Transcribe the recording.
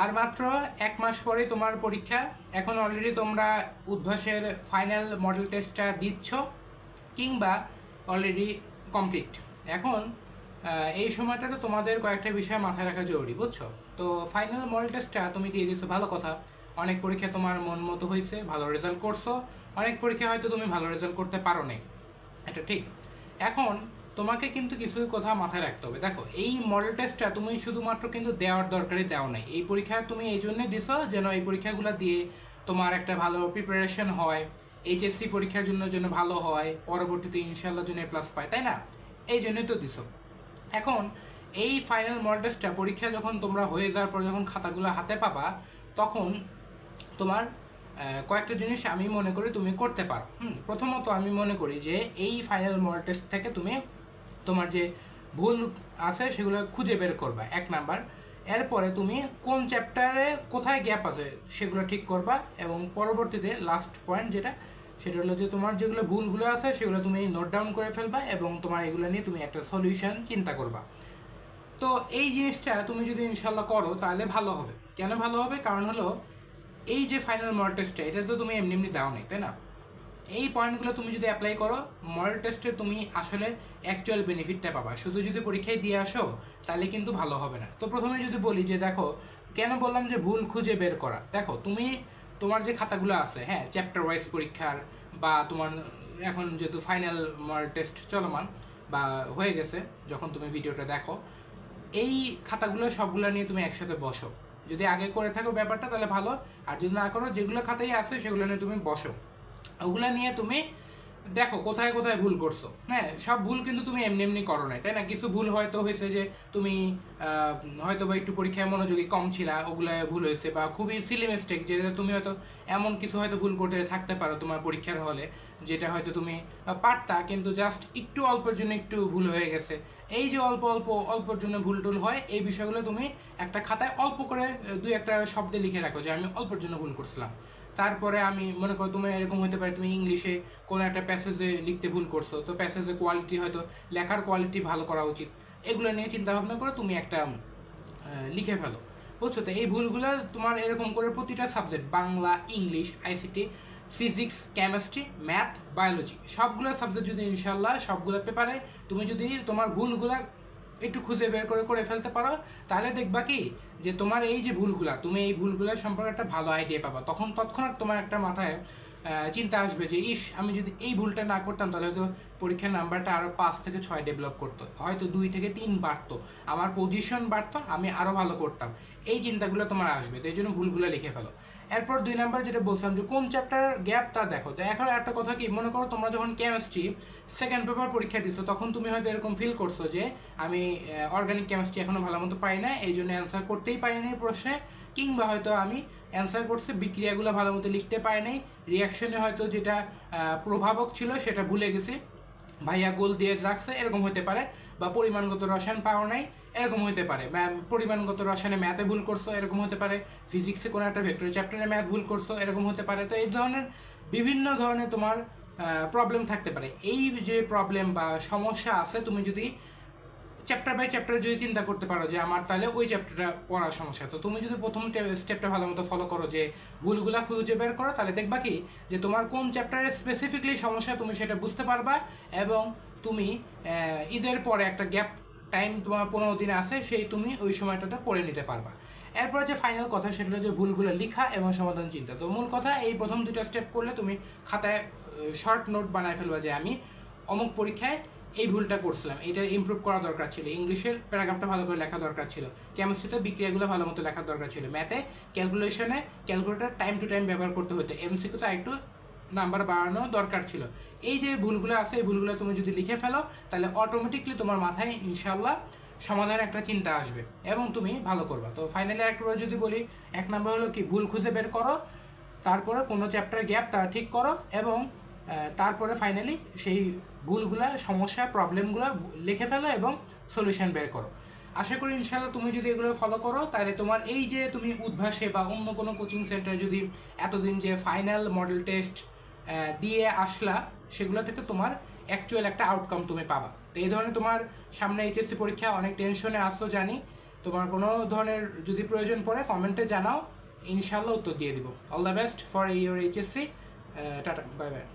আর মাত্র এক মাস পরে তোমার পরীক্ষা। এখন অলরেডি তোমরা উদ্ভাসের ফাইনাল মডেল টেস্টটা দিচ্ছ কিংবা অলরেডি কমপ্লিট এখন এই সময়টাতে তোমাদের কয়েকটা বিষয় মাথায় রাখা জরুরি, বুঝছ? তো ফাইনাল মডেল টেস্টটা তুমি দিয়ে দিছো, ভালো কথা। অনেক পরীক্ষা তোমার মন মতো হয়েছে, ভালো রেজাল্ট করছ। অনেক পরীক্ষা হয়তো তুমি ভালো রেজাল্ট করতে পারো নাই। এটা ঠিক। এখন তোমাকে কিন্তু কিছু কথা মাথায় রাখতে হবে। দেখো, এই মডেল টেস্টটা তুমি শুধুমাত্র কিন্তু দেওয়ার দরকারই দেওয়া নাই। এই পরীক্ষা তুমি এই জন্য দিছো যেন এই পরীক্ষাগুলো দিয়ে তোমার একটা ভালো প্রিপারেশন হয় এইচএসসি পরীক্ষার জন্য জন্য ভালো হয়, পরবর্তীতে ইনশাল্লাহ জন্য প্লাস পায়, তাই না? এই জন্যই তো দিছো। এখন, এই ফাইনাল মডেল টেস্টটা পরীক্ষা যখন তোমরা হয়ে যাওয়ার পর যখন খাতাগুলো হাতে পাবা, তখন তোমার কয়েকটা জিনিস আমি মনে করি তুমি করতে পারো। প্রথমত আমি মনে করি যে এই ফাইনাল মডেল টেস্ট থেকে তুমি তোমার যে ভুল আছে সেগুলো খুঁজে বের করবা। এক নাম্বার, এরপরে তুমি কোন চ্যাপ্টারে কোথায় গ্যাপ আছে সেগুলো ঠিক করবা এবং পরবর্তীতে লাস্ট পয়েন্ট যেটা, সেটা হলো যে তোমার যেগুলো ভুলগুলো আছে সেগুলো তুমি নোট ডাউন করে ফেলবা এবং তোমার এগুলো নিয়ে তুমি একটা সলিউশন চিন্তা করবা। তো এই জিনিসটা তুমি যদি ইনশাল্লাহ করো, তাহলে ভালো হবে। কেন ভালো হবে? কারণ হলো, এই যে ফাইনাল মডেল টেস্টটা এটা তো তুমি এমনি এমনি দাও নাই তাই না? এই পয়েন্টগুলো তুমি যদি অ্যাপ্লাই করো মডেল টেস্টে তুমি আসলে অ্যাকচুয়াল বেনিফিটটা পাবা। শুধু যদি পরীক্ষায় দিয়ে আসো, তাহলে কিন্তু ভালো হবে না। তো প্রথমে যদি বলি যে দেখো, কেন বললাম যে ভুল খুঁজে বের করা? দেখো, তুমি তোমার যে খাতাগুলো আছে হ্যাঁ চ্যাপ্টার ওয়াইজ পরীক্ষার বা তোমার এখন যেহেতু ফাইনাল মডেল টেস্ট চলমান বা হয়ে গেছে, যখন তুমি ভিডিওটা দেখো, এই খাতাগুলো সবগুলো নিয়ে তুমি একসাথে বসো। যদি আগে করে থাকো ব্যাপারটা, তাহলে ভালো। আর যদি না করো, যেগুলো খাতাই আছে, সেগুলো নিয়ে তুমি বসো। ওগুলো নিয়ে তুমি দেখো কোথায় কোথায় ভুল করছ। হ্যাঁ সব ভুল কিন্তু তুমি এমনি এমনি করো নাই, তাই না? কিছু ভুল হয়তো হয়েছে যে তুমি হয়তো বা একটু পরীক্ষায় মনোযোগী কম ছিলা, ওগুলো ভুল হয়েছে বা খুবই সিলি মিস্টেক যেটা তুমি হয়তো এমন কিছু হয়তো ভুল করতে থাকতে পারো তোমার পরীক্ষার হলে, যেটা হয়তো তুমি পারতা, কিন্তু জাস্ট একটু অল্পের জন্য একটু ভুল হয়ে গেছে। এই যে অল্প অল্প, অল্পের জন্য ভুল টুল হয়, এই বিষয়গুলো তুমি একটা খাতায় অল্প করে দুই একটা শব্দে লিখে রাখো যে আমি অল্পের জন্য ভুল করছিলাম। তারপরে আমি মনে করো তুমি এরকম হতে পারে, তুমি ইংলিশে কোনো একটা প্যাসেজে লিখতে ভুল করছ, তো প্যাসেজে কোয়ালিটি হয়তো লেখার কোয়ালিটি ভালো করা উচিত। এগুলো নিয়ে চিন্তা ভাবনা করে তুমি একটা লিখে ফেলো। বুঝছ তো? এই ভুলগুলো তোমার এরকম করে প্রতিটা subject Bangla English ICT physics chemistry math biology সবগুলো সাবজেক্ট যদি ইনশাল্লাহ সবগুলো পেপারে তুমি যদি তোমার ভুলগুলা একটু খুঁজে বের করে করে ফেলতে পারো। তাহলে দেখবা কি, যে তোমার এই যে ভুলগুলা, তুমি এই ভুলগুলা সম্পর্কে একটা ভালো আইডিয়া পাবা। তখন, তৎক্ষণাৎ তোমার একটা মাথায় চিন্তা আসবে যে, ইস, আমি যদি এই ভুলটা না করতাম, তাহলে হয়তো পরীক্ষার নাম্বারটা আরও পাঁচ থেকে ছয় ডেভেলপ করতো। হয়তো দুই থেকে তিন বাড়তো। আমার পজিশন বাড়তো, আমি আরও ভালো করতাম। এই চিন্তাগুলো তোমার আসবে, তো এই জন্য ভুলগুলো লিখে ফেলো। এরপর দুই নাম্বার যেটা বলছিলাম যে, কোন চ্যাপ্টার গ্যাপ তা দেখো? তো এখন একটা কথা কি, মনে করো তোমরা যখন কেমিস্ট্রি সেকেন্ড পেপার পরীক্ষা দিছো, তখন তুমি হয়তো এরকম ফিল করছ যে, আমি অর্গানিক কেমিস্ট্রি এখনও ভালো মতো পাই না এই জন্য অ্যান্সার করতেই পারি নাই প্রশ্নে। কিংবা হয়তো আমি অ্যান্সার করছে, বিক্রিয়াগুলো ভালো মতো লিখতে পারি নাই। রিয়াকশনে হয়তো যেটা প্রভাবক ছিল সেটা ভুলে গেছি। ভাইয়া গোল দিয়ে রাখছে, এরকম হতে পারে। বা পরিমাণগত রসায়ন পাওয়া নাই, এরকম হতে পারে। পরিমাণগত রসায়নে ম্যাথে ভুল করছ, এরকম হতে পারে। ফিজিক্সে কোনো একটা ভেক্টর চ্যাপ্টারে ম্যাথ ভুল করছ, এরকম হতে পারে। তো এই ধরনের বিভিন্ন ধরনের তোমার প্রবলেম থাকতে পারে। এই যে প্রবলেম বা সমস্যা আছে, তুমি যদি চ্যাপ্টার বাই চ্যাপ্টার যদি চিন্তা করতে পারো যে আমার তাহলে ওই চ্যাপ্টারটা পড়ার সমস্যা। তো তুমি যদি প্রথম স্টেপটা ভালো মতো ফলো করো যে ভুলগুলা খুঁজে বের করো, তাহলে দেখবা কি যে তোমার কোন চ্যাপ্টারের স্পেসিফিকলি সমস্যা তুমি সেটা বুঝতে পারবা এবং তুমি ঈদের পরে একটা গ্যাপ টাইম তোমার পনেরো দিন আছে সেই তুমি ওই সময়টাতে পড়ে নিতে পারবা। এরপর যে ফাইনাল কথা সেটা যে ভুলগুলো লেখা এবং সমাধান চিন্তা। তো মূল কথা, এই প্রথম দুইটা স্টেপ করলে তুমি খাতায় শর্ট নোট বানায় ফেলবা যে আমি অমুক পরীক্ষায় এই ভুলটা করছিলাম। এটা ইমপ্রুভ করা দরকার ছিল। ইংলিশের প্যারাগ্রাফটা ভালো করে লেখা দরকার ছিল। কেমিস্ট্রিতে বিক্রিয়াগুলো ভালো মতো লেখার দরকার ছিল। ম্যাথে ক্যালকুলেশনে ক্যালকুলেটার টাইম টু টাইম ব্যবহার করতে হতো। এমসিকিউতে একটু নাম্বার বাড়ানো দরকার ছিল। এই যে ভুলগুলো আছে, এই ভুলগুলো তুমি যদি লিখে ফেলো, তাহলে অটোমেটিকলি তোমার মাথায় ইনশাল্লাহ সমাধানের একটা চিন্তা আসবে এবং তুমি ভালো করবা। তো ফাইনালি একবার যদি বলি, এক নম্বর হলো কি? ভুল খুঁজে বের করো, তারপরে কোনো চ্যাপ্টার গ্যাপ তা ঠিক করো এবং তারপরে ফাইনালি সেই ভুলগুলা, সমস্যা প্রবলেমগুলো লিখে ফেলো এবং সলিউশন বের করো। আশা করি ইনশাল্লাহ তুমি যদি এগুলো ফলো করো, তাহলে তোমার এই যে তুমি উদ্ভাসে বা অন্য কোনো কোচিং সেন্টারে যদি এতদিন যে ফাইনাল মডেল টেস্ট দিয়ে আসলা, সেগুলো থেকে তোমার অ্যাকচুয়াল একটা আউটকাম তুমি পাবা। তো এই ধরনের তোমার সামনে এইচএসসি পরীক্ষা, অনেক টেনশনে আসো জানি। তোমার কোনো ধরনের যদি প্রয়োজন পড়ে কমেন্টে জানাও। ইনশাল্লাহ উত্তর দিয়ে দিব। All the best for your HSC tata bye bye